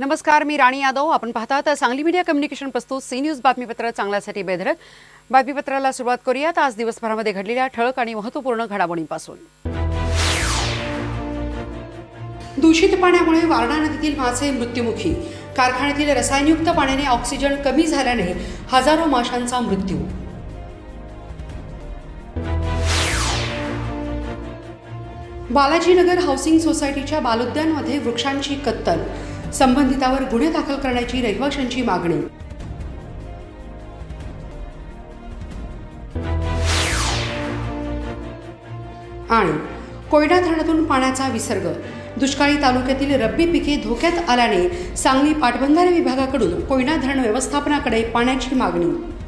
नमस्कार मी राणी यादव. आपण पाहतात सांगली मीडिया कम्युनिकेशन प्रस्तुत सी न्यूज बातमीपत्र चांगल्यासाठी बेधरक बातमीपत्राला सुरुवात करूयात. आज दिवसभरामध्ये घडलेल्या ठळक आणि महत्त्वपूर्ण घडामोडींपासून. दूषित पाण्यामुळे वारणा नदीतील मासे मृत्युमुखी. कारखान्यातील रसायनयुक्त पाण्याने ऑक्सिजन कमी झाल्याने हजारो माशांचा मृत्यू. बालाजीनगर हाऊसिंग सोसायटीच्या बालोद्यानमध्ये वृक्षांची कत्तल. संबंधितावर गुन्हे दाखल करण्याची रहिवाशांची मागणी. आणि कोयना धरणातून पाण्याचा विसर्ग. दुष्काळी तालुक्यातील रब्बी पिके धोक्यात आल्याने सांगली पाटबंधारे विभागाकडून कोयना धरण व्यवस्थापनाकडे पाण्याची मागणी.